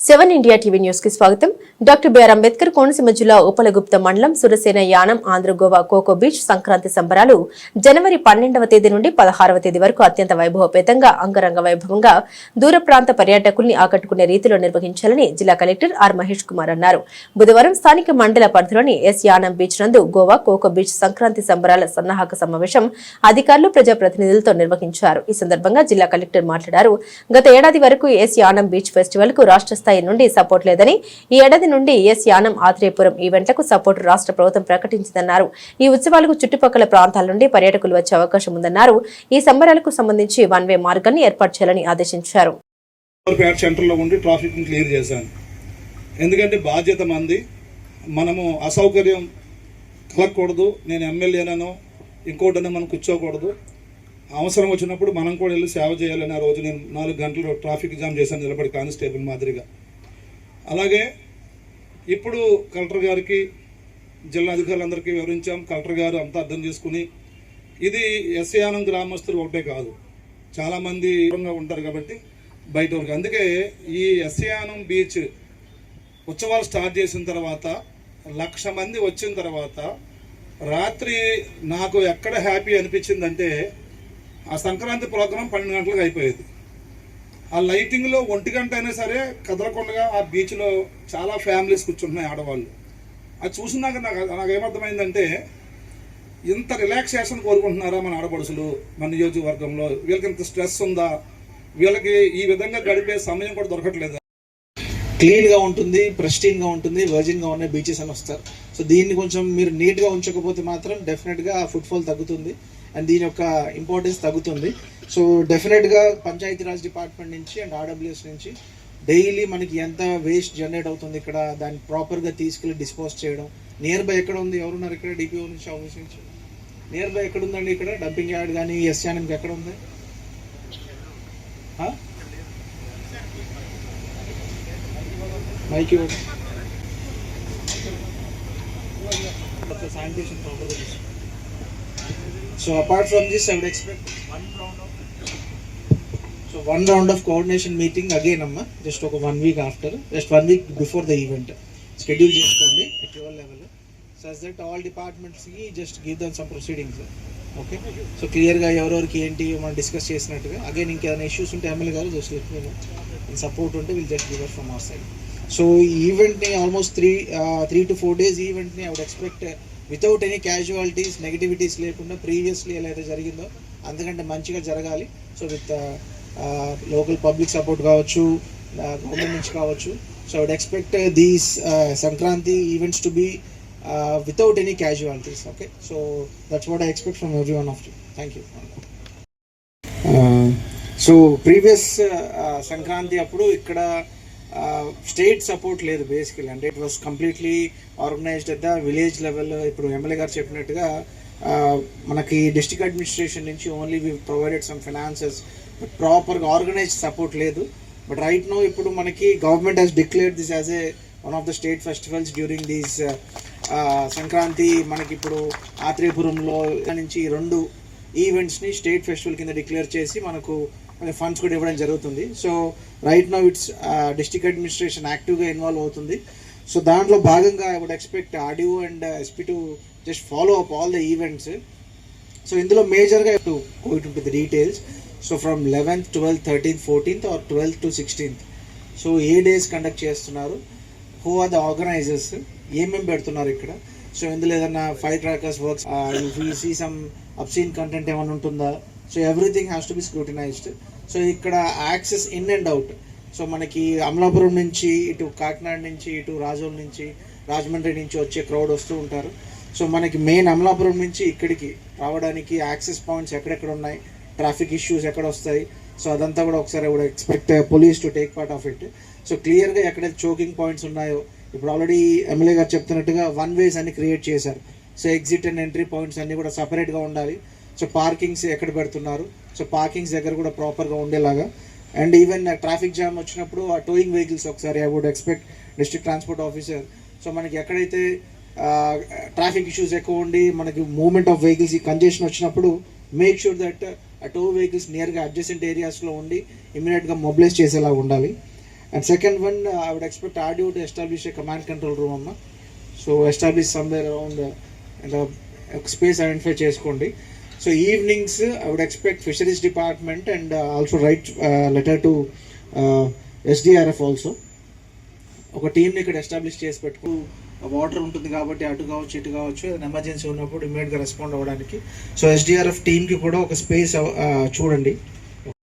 Seven India TV న్యూస్కి స్వాగతం. Doctor BR Ambedkar Konaseema జిల్లా ఉపలగుప్త మండలం సురసేన యానం ఆంధ్ర గోవా కోకో బీచ్ సంక్రాంతి సంబరాలు జనవరి పన్నెండవ తేదీ నుండి పదహారవ తేదీ వరకు అత్యంత వైభవపేతంగా అంగరంగ వైభవంగా దూర ప్రాంత పర్యాటకుల్ని ఆకట్టుకునే రీతిలో నిర్వహించాలని జిల్లా కలెక్టర్ ఆర్ మహేష్ కుమార్ అన్నారు. బుధవారం స్థానిక మండల పరిధిలోని ఎస్ యానం బీచ్ నందు గోవా కోకో బీచ్ సంక్రాంతి సంబరాల సన్నాహక సమావేశం అధికారులు ప్రజాప్రతినిధులతో నిర్వహించారు. ఈ సందర్భంగా జిల్లా కలెక్టర్ మాట్లాడారు. గత ఏడాది వరకు ఎస్ యానం బీచ్ ఫెస్టివల్కు రాష్ట్ర స్థాయి నుండి సపోర్ట్ లేదని ఈ ఏడాది నుండి ఎస్ యానం ఆత్రేయపురం ఈవెంట్లకు సపోర్టు రాష్ట్ర ప్రభుత్వం ప్రకటించిందన్నారు. ఈ ఉత్సవాలకు చుట్టుపక్కల ప్రాంతాల నుండి పర్యాటకులు వచ్చే అవకాశం ఉందన్నారు. ఈ సంబరాలకు సంబంధించి వన్ వే మార్గాన్ని ఏర్పాటు చేయాలని ఆదేశించారు. సెంటర్లో ఉండి ట్రాఫిక్ని క్లియర్ చేశాను. ఎందుకంటే బాధ్యత మంది. మనము అసౌకర్యం కలగకూడదు. నేను ఎమ్మెల్యేనను ఇంకోటనో మనం కూర్చోకూడదు. అవసరం వచ్చినప్పుడు మనం కూడా వెళ్ళి సేవ చేయాలని ఆ రోజు నేను నాలుగు గంటలు ట్రాఫిక్ జామ్ చేశాను. నిలబడి కానిస్టేబుల్ మాదిరిగా. అలాగే ఇప్పుడు కలెక్టర్ గారికి జిల్లా అధికారులందరికీ వివరించాం. కలెక్టర్ గారు అంతా అర్థం చేసుకుని ఇది ఎస్యానం గ్రామస్తులు ఒకటే కాదు. చాలామంది దూరంగా ఉంటారు కాబట్టి బయట వరకు. అందుకే ఈ ఎస్యానం బీచ్ ఉత్సవాలు స్టార్ట్ చేసిన తర్వాత లక్ష మంది వచ్చిన తర్వాత రాత్రి నాకు ఎక్కడ హ్యాపీ అనిపించిందంటే ఆ సంక్రాంతి ప్రోగ్రాం పన్నెండు గంటలకు అయిపోయేది. ఆ లైటింగ్లో ఒంటి గంట అయినా సరే కదలకుండా ఆ బీచ్లో చాలా ఫ్యామిలీస్ కూర్చుంటున్నాయి ఆడవాళ్ళు. అది చూసినాక నాకు నాకు ఏమర్థమైందంటే ఇంత రిలాక్సేషన్ కోరుకుంటున్నారా మన ఆడపడుచులు మన నియోజకవర్గంలో? వీళ్ళకి ఇంత స్ట్రెస్ ఉందా? వీళ్ళకి ఈ విధంగా గడిపే సమయం కూడా దొరకట్లేదు? క్లీన్గా ఉంటుంది ప్రెస్టీన్గా ఉంటుంది వర్జిన్గా ఉన్న బీచెస్ అని వస్తారు. సో దీన్ని కొంచెం మీరు నీట్గా ఉంచకపోతే మాత్రం డెఫినెట్గా ఫుట్ఫాల్ తగ్గుతుంది అండ్ దీని యొక్క ఇంపార్టెన్స్ తగ్గుతుంది. సో డెఫినెట్గా పంచాయతీరాజ్ డిపార్ట్మెంట్ నుంచి అండ్ ఆర్డబ్ల్యూఎస్ నుంచి డైలీ మనకి ఎంత వేస్ట్ జనరేట్ అవుతుంది ఇక్కడ దాన్ని ప్రాపర్గా తీసుకెళ్ళి డిస్పోజ్ చేయడం. నియర్ బై ఎక్కడ ఉంది? ఎవరున్నారు ఇక్కడ? డిపిఓ నుంచి ఆఫీస్ నుంచి? నియర్ బై ఎక్కడ ఉందండి ఇక్కడ? డంపింగ్ యార్డ్ కానీ ఎస్యానంకి ఎక్కడ ఉంది? ఆ? మైక్ ఇవ్వండి. Sanitation protocols. So apart from this, I would expect one round of so one round of coordination meeting again, amma just ఒక one week after just one week before the event schedule చేసుకోండి at your level such that all డిపార్ట్మెంట్స్కి just give them some proceedings okay so క్లియర్గా ఎవరెవరికి ఏంటి మనం discuss చేసినట్టుగా again ఇంకేదైనా issues ఉంటే MLA గారు జస్ట్ లెట్ నేను సపోర్ట్ ఉంటే will just give her from our side so ఈవెంట్ని almost three three to four days ఈవెంట్ని I would expect without any casualties negativities లేకుండా ప్రీవియస్లీ ఎలా అయితే జరిగిందో అంతకంటే మంచిగా జరగాలి. So with local public support కావచ్చు గవర్నమెంట్ నుంచి కావచ్చు. So I would expect these Sankranti events to be without any casualties okay so that's what I expect from every one of you thank you so previous Sankranti అప్పుడు ఇక్కడ state support లేదు basically అంటే it was completely organised at the village level ఇప్పుడు MLA గారు చెప్పినట్టుగా మనకి district administration నుంచి only we provided some finances but ప్రాపర్గా ఆర్గనైజ్ సపోర్ట్ లేదు. బట్ రైట్ నో ఇప్పుడు మనకి government has declare this as a one of the state festivals during these Sankranti. మనకి ఇప్పుడు ఆత్రేయపురంలో నుంచి రెండు ఈవెంట్స్ని స్టేట్ ఫెస్టివల్ కింద డిక్లేర్ చేసి మనకు ఫండ్స్ కూడా ఇవ్వడం జరుగుతుంది. So right now it's district administration యాక్టివ్గా ఇన్వాల్వ్ అవుతుంది. సో దాంట్లో భాగంగా I would expect RDO and SP to just follow up all the events so ఇందులో మేజర్గా టు కోవిడ్ ఉంటుంది details so from eleventh twelfth thirteenth fourteenth or twelfth to sixteenth so A days conduct చేస్తున్నారు? Who are the organisers ఏమేమి పెడుతున్నారు ఇక్కడ? So ఇందులో ఏదైనా fire crackers works you see some obscene content ఏమైనా ఉంటుందా? So everything has to be scrutinised so ఇక్కడ access in and out so మనకి అమలాపురం నుంచి ఇటు కాకినాడ నుంచి ఇటు రాజోల్ నుంచి రాజమండ్రి నుంచి వచ్చే క్రౌడ్ వస్తూ ఉంటారు. సో మనకి మెయిన్ అమలాపురం నుంచి ఇక్కడికి రావడానికి యాక్సెస్ పాయింట్స్ ఎక్కడెక్కడ ఉన్నాయి? ట్రాఫిక్ ఇష్యూస్ ఎక్కడ వస్తాయి? సో అదంతా కూడా ఒకసారి కూడా expect police to take part of it. So క్లియర్గా ఎక్కడైతే చోకింగ్ పాయింట్స్ ఉన్నాయో ఇప్పుడు ఆల్రెడీ ఎమ్మెల్యే గారు చెప్తున్నట్టుగా వన్ వేస్ అన్ని క్రియేట్ చేశారు. So exit and entry points అన్నీ కూడా సపరేట్గా ఉండాలి. సో పార్కింగ్స్ ఎక్కడ పెడుతున్నారు? సో పార్కింగ్స్ దగ్గర కూడా ప్రాపర్గా ఉండేలాగా. అండ్ ఈవెన్ ట్రాఫిక్ జామ్ వచ్చినప్పుడు ఆ టోయింగ్ వెహికల్స్ ఒకసారి I would expect district transport officer so మనకి ఎక్కడైతే uh, ట్రాఫిక్ ఇష్యూస్ ఎక్కువ ఉండి మనకి మూవ్మెంట్ ఆఫ్ వెహికల్స్ ఈ కంజెషన్ వచ్చినప్పుడు మేక్ షూర్ దట్ ఆ టో వెహికల్స్ నియర్గా అడ్జసెంట్ ఏరియాస్లో ఉండి ఇమీడియట్గా మొబిలైజ్ చేసేలా ఉండాలి. And second one I would expect RDO to establish a command control room అమ్మ. సో ఎస్టాబ్లిష్ సమ్వేర్ అరౌండ్ ఇలా స్పేస్ ఐడెంటిఫై చేసుకోండి. So evenings I would expect fisheries department and also write letter to SDRF also ఒక టీంని ఇక్కడ establish చేసి పెట్టుకు water ఉంటుంది కాబట్టి అటు కావచ్చు ఇటు కావచ్చు ఏదైనా ఎమర్జెన్సీ ఉన్నప్పుడు ఇమీడియట్గా రెస్పాండ్ అవ్వడానికి. సో ఎస్డిఆర్ఎఫ్ టీమ్కి కూడా ఒక స్పేస్ చూడండి.